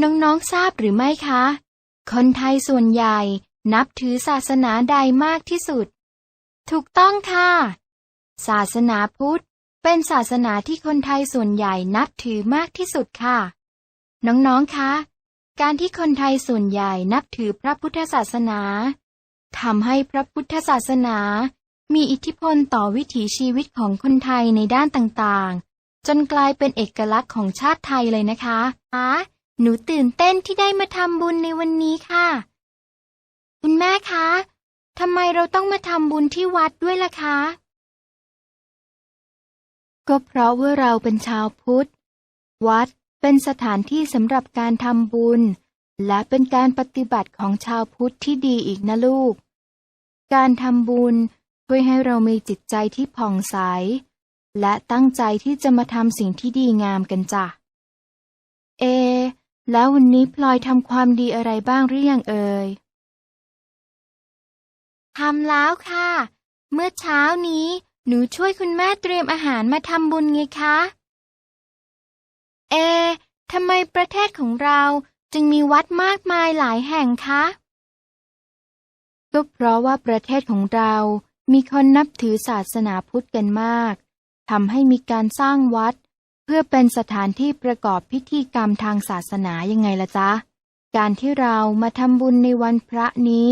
น้องๆทราบหรือไม่คะ คนไทยส่วนใหญ่นับถือศาสนาใดมากที่สุด ถูกต้องค่ะ ศาสนาพุทธ เป็นศาสนาที่คนไทยส่วนใหญ่นับถือมากที่สุดค่ะ น้องๆ คะ การที่คนไทยส่วนใหญ่นับถือพระพุทธศาสนาทำให้พระพุทธศาสนา มีอิทธิพลต่อวิถีชีวิตของคนไทยในด้านต่างๆ จนกลายเป็นเอกลักษณ์ของชาติไทยเลยนะคะอะ หนูตื่นเต้นที่ได้มาทำบุญในวันนี้ค่ะ คุณแม่คะทำไมเราต้องมาทำบุญที่วัดด้วยล่ะคะ ก็เพราะว่าเราเป็นชาวพุทธ วัดเป็นสถานที่สำหรับการทำบุญ และเป็นการปฏิบัติของชาวพุทธที่ดีอีกนะลูก การทำบุญช่วยให้เรามีจิตใจที่ผ่องใส และตั้งใจที่จะมาทำสิ่งที่ดีงามกันจ้ะ แล้ววันนี้พลอยทำความดีอะไรบ้างหรือยังเอ่ย ทำแล้วค่ะ เมื่อเช้านี้ หนูช่วยคุณแม่เตรียมอาหารมาทำบุญไงคะ เอ ทำไมประเทศของเราจึงมีวัดมากมายหลายแห่งคะ ก็เพราะว่าประเทศของเรา มีคนนับถือศาสนาพุทธกันมาก ทำให้มีการสร้างวัด เพื่อเป็นสถานที่ประกอบพิธีกรรมทางศาสนายังไงละจ๊ะ การที่เรามาทำบุญในวันพระนี้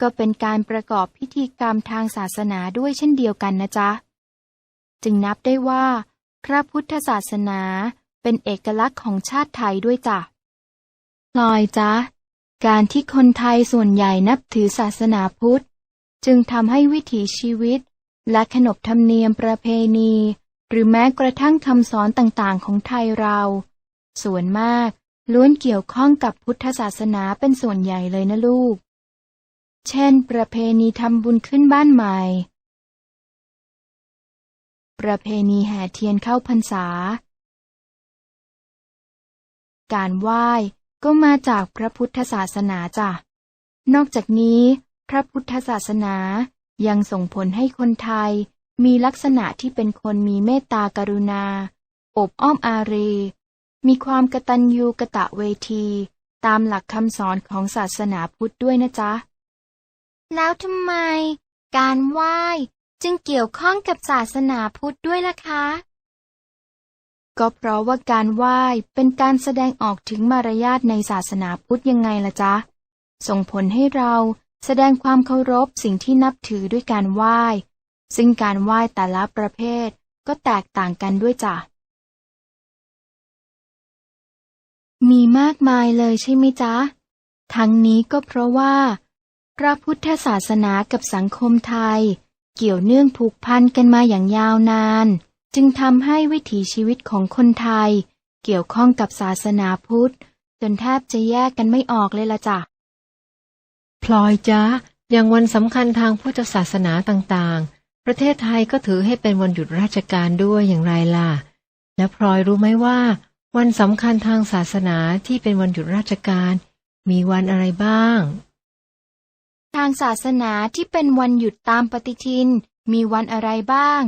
ก็เป็นการประกอบพิธีกรรมทางศาสนาด้วยเช่นเดียวกันนะจ๊ะ จึงนับได้ว่า พระพุทธศาสนาเป็นเอกลักษณ์ของชาติไทยด้วยจ้ะลอยจ๊ะ การที่คนไทยส่วนใหญ่นับถือศาสนาพุทธ จึงทำให้วิถีชีวิต และขนบธรรมเนียมประเพณี หรือแม้กระทั่งคำสอนต่างๆ ของไทยเรา ส่วนมาก ล้วนเกี่ยวข้องกับพุทธศาสนาเป็นส่วนใหญ่เลยนะลูก เช่น ประเพณีทำบุญขึ้นบ้านใหม่ ประเพณีแห่เทียนเข้าพรรษา การไหว้ก็มาจากพระพุทธศาสนาจ้ะ นอกจากนี้ พระพุทธศาสนายังส่งผลให้คนไทย มีลักษณะที่เป็นคนมีเมตตากรุณา อบอ้อมอารี มีความกตัญญูกะตะเวที ตามหลักคำสอนของศาสนาพุทธด้วยนะจ๊ะ แล้วทำไม การไหว้จึงเกี่ยวข้องกับศาสนาพุทธด้วยล่ะคะ ก็เพราะว่าการไหว้เป็นการแสดงออกถึงมารยาทในศาสนาพุทธยังไงล่ะจ๊ะ ส่งผลให้เราแสดงความเคารพสิ่งที่นับถือด้วยการไหว้ ซึ่งการไหว้แต่ละประเภทก็แตกต่างกันด้วยจ้ะ มีมากมายเลยใช่ไหมจ๊ะ ทั้งนี้ก็เพราะว่า พระพุทธศาสนากับสังคมไทย เกี่ยวเนื่องผูกพันกันมาอย่างยาวนาน จึงทำให้วิถีชีวิตของคนไทย เกี่ยวข้องกับศาสนาพุทธ จนแทบจะแยกกันไม่ออกเลยละจ้ะ พลอยจ๊ะอย่างวันสำคัญทางพุทธศาสนาต่างๆ ประเทศไทยก็ถือให้เป็นวันหยุดราชการด้วยอย่างไรล่ะ และพลอยรู้ไหมว่า วันสำคัญทางศาสนาที่เป็นวันหยุดราชการ มีวันอะไรบ้าง ทางศาสนาที่เป็นวันหยุดตามปฏิทิน มีวันอะไรบ้าง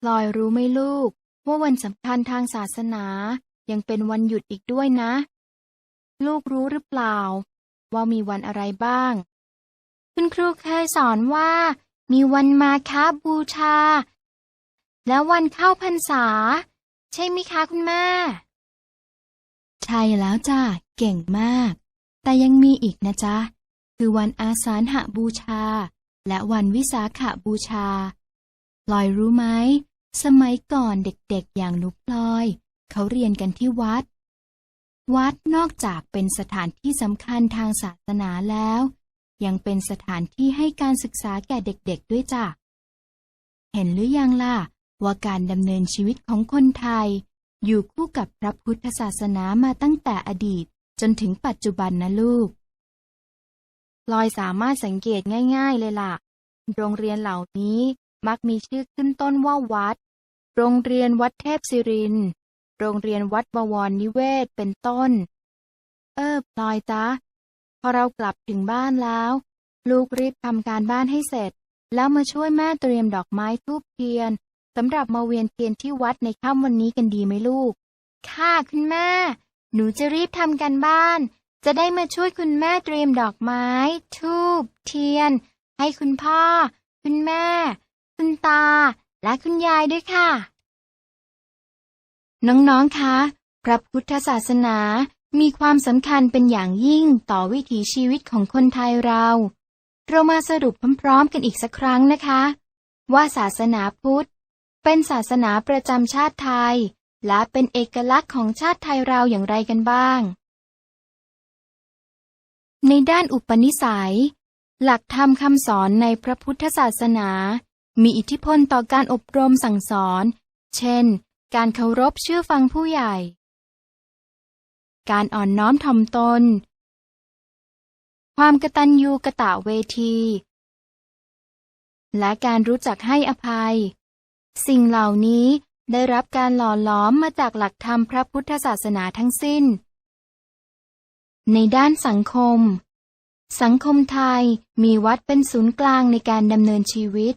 พลอยรู้ไหมลูก ว่าวันสำคัญทางศาสนายังเป็นวันหยุดอีกด้วยนะ ลูกรู้หรือเปล่า ว่ามีวันอะไรบ้าง คุณครูเคยสอนว่า มีวันมาคาบูชา และวันเข้าพรรษา ใช่ไหมคะคุณแม่ ใช่แล้วจ้าเก่งมาก แต่ยังมีอีกนะจ๊ะ คือวันอาสาฬหบูชา และวันวิสาขบูชาพลอยรู้ไหม สมัยก่อนเด็กๆอย่างหนุพลอย เขาเรียนกันที่วัด วัดนอกจากเป็นสถานที่สำคัญทางศาสนาแล้ว ยังเป็นสถานที่ให้การศึกษาแก่เด็กๆด้วยจ้ะ เห็นหรือยังล่ะ ว่าการดำเนินชีวิตของคนไทย อยู่คู่กับพระพุทธศาสนามาตั้งแต่อดีต จนถึงปัจจุบันนะลูกลอยสามารถสังเกตง่าย ๆเลยล่ะ โรงเรียนเหล่านี้มักมีชื่อขึ้นต้นว่าวัด โรงเรียนวัดเทพศิริน โรงเรียนวัดบวรนิเวศ เป็นต้น เออพลอยจ๊ะ พอเรากลับถึงบ้านแล้ว ลูกรีบทำการบ้านให้เสร็จ แล้วมาช่วยแม่เตรียมดอกไม้ทูบเทียนสำหรับมาเวียนเทียนที่วัดในค่ำวันนี้กันดีไหมลูก ค่ะคุณแม่ หนูจะรีบทำกันบ้าน จะได้มาช่วยคุณแม่เตรียมดอกไม้ ทูบเทียน ให้คุณพ่อ คุณแม่ คุณตา และคุณยายด้วยค่ะ น้องๆคะ พระพุทธศาสนา มีความสำคัญเป็นอย่างยิ่งต่อวิถีชีวิตของคนไทยเรา เรามาสรุปพร้อมๆกันอีกสักครั้งนะคะ ว่าศาสนาพุทธ เป็นศาสนาประจำชาติไทย และเป็นเอกลักษณ์ของชาติไทยเราอย่างไรกันบ้าง ในด้านอุปนิสัย หลักธรรมคำสอนในพระพุทธศาสนา มีอิทธิพลต่อการอบรมสั่งสอน เช่น การเคารพเชื่อฟังผู้ใหญ่ การอ่อนน้อมถ่อมตน ความกตัญญูกะตะเวที และการรู้จักให้อภัย สิ่งเหล่านี้ได้รับการหล่อหลอมมาจากหลักธรรมพระพุทธศาสนาทั้งสิ้น ในด้านสังคม สังคมไทยมีวัดเป็นศูนย์กลางในการดำเนินชีวิต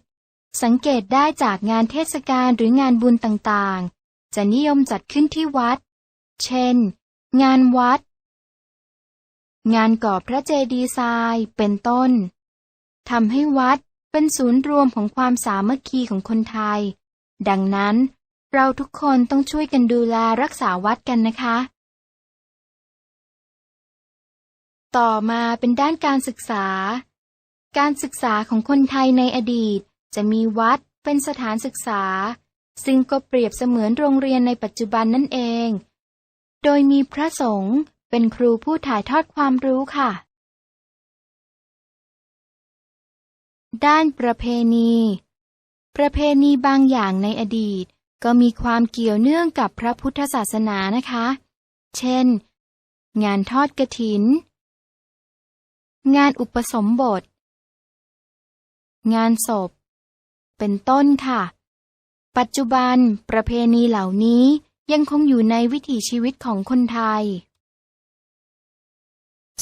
สังเกตได้จากงานเทศกาลหรืองานบุญต่างๆ จะนิยมจัดขึ้นที่วัด เช่น งานวัด งานก่อพระเจดีย์ทรายเป็นต้นทำให้วัดเป็นศูนย์รวมของความสามัคคีของคนไทย ดังนั้นเราทุกคนต้องช่วยกันดูแลรักษาวัดกันนะคะ ต่อมาเป็นด้านการศึกษา การศึกษาของคนไทยในอดีต จะมีวัดเป็นสถานศึกษา ซึ่งก็เปรียบเสมือนโรงเรียนในปัจจุบันนั่นเอง โดยมีพระสงฆ์เป็นครูผู้ถ่ายทอดความรู้ค่ะ ด้านประเพณี ประเพณีบางอย่างในอดีต ก็มีความเกี่ยวเนื่องกับพระพุทธศาสนานะคะ เช่น งานทอดกระถิน งานอุปสมบท งานศพ เป็นต้นค่ะ ปัจจุบันประเพณีเหล่านี้ ยังคงอยู่ในวิถีชีวิตของคนไทย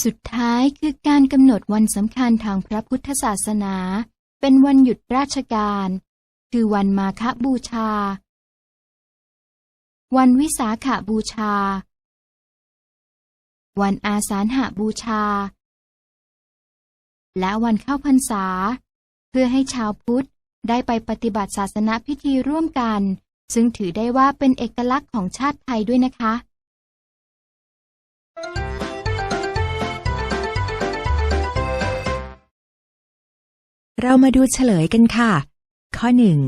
สุดท้ายคือการกำหนดวันสำคัญทางพระพุทธศาสนา เป็นวันหยุดราชการ คือวันมาฆบูชา วันวิสาขบูชา วันอาสาฬหบูชา และวันเข้าพรรษา เพื่อให้ชาวพุทธได้ไปปฏิบัติศาสนพิธีร่วมกัน ซึ่งถือได้ว่าเป็นเอกลักษณ์ของชาติไทยด้วยนะคะ เรามาดูเฉลยกันค่ะ ข้อหนึ่ง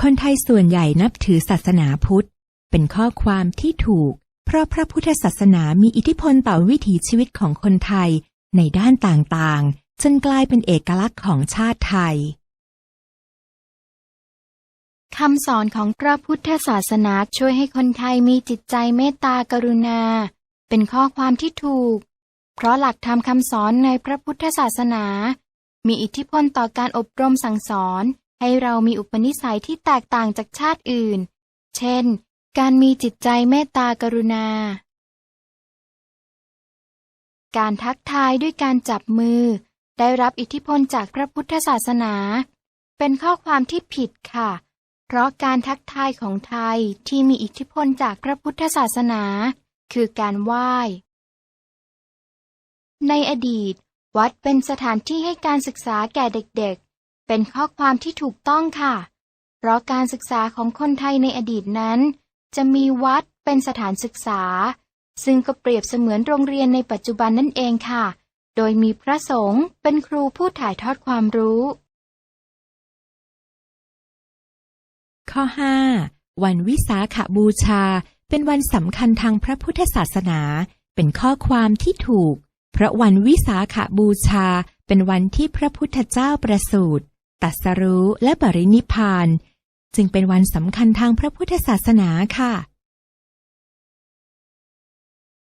คนไทยส่วนใหญ่นับถือศาสนาพุทธ เป็นข้อความที่ถูก เพราะพระพุทธศาสนามีอิทธิพลต่อวิถีชีวิตของคนไทยในด้านต่างๆ จนกลายเป็นเอกลักษณ์ของชาติไทย คำสอนของพระพุทธศาสนาช่วยให้คนไทยมีจิตใจเมตตากรุณา เป็นข้อความที่ถูก เพราะหลักธรรมคำสอนในพระพุทธศาสนา มีอิทธิพลต่อการอบรมสั่งสอน ให้เรามีอุปนิสัยที่แตกต่างจากชาติอื่น เช่น การมีจิตใจเมตตากรุณา การทักทายด้วยการจับมือ ได้รับอิทธิพลจากพระพุทธศาสนา เป็นข้อความที่ผิดค่ะเราะการทักทายของไทยที่มีอิทธิพลจากพระพุทธศาสนา คือการไหว้ ในอดีต วัดเป็นสถานที่ให้การศึกษาแก่เด็กๆ เป็นข้อความที่ถูกต้องค่ะ เพราะการศึกษาของคนไทยในอดีตนั้น จะมีวัดเป็นสถานศึกษา ซึ่งก็เปรียบเสมือนโรงเรียนในปัจจุบันนั่นเองค่ะ โดยมีพระสงฆ์เป็นครูผู้ถ่ายทอดความรู้ ข้อ 5 วันวิสาขบูชา เป็นวันสำคัญทางพระพุทธศาสนา เป็นข้อความที่ถูก เพราะวันวิสาขบูชา เป็นวันที่พระพุทธเจ้าประสูติตัสรู้และบรินิพพาน จึงเป็นวันสำคัญทางพระพุทธศาสนาค่ะ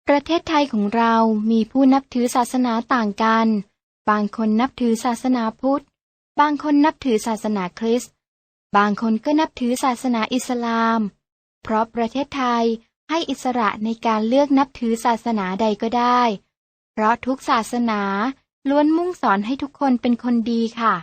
ประเทศไทยของเรามีผู้นับถือศาสนาต่างกัน บางคนนับถือศาสนาพุทธ บางคนนับถือศาสนาคริสต์ บางคนก็นับถือศาสนาอิสลาม เพราะประเทศไทยให้อิสระในการเลือกนับถือศาสนาใดก็ได้ เพราะทุกศาสนาล้วนมุ่งสอนให้ทุกคนเป็นคนดีค่ะ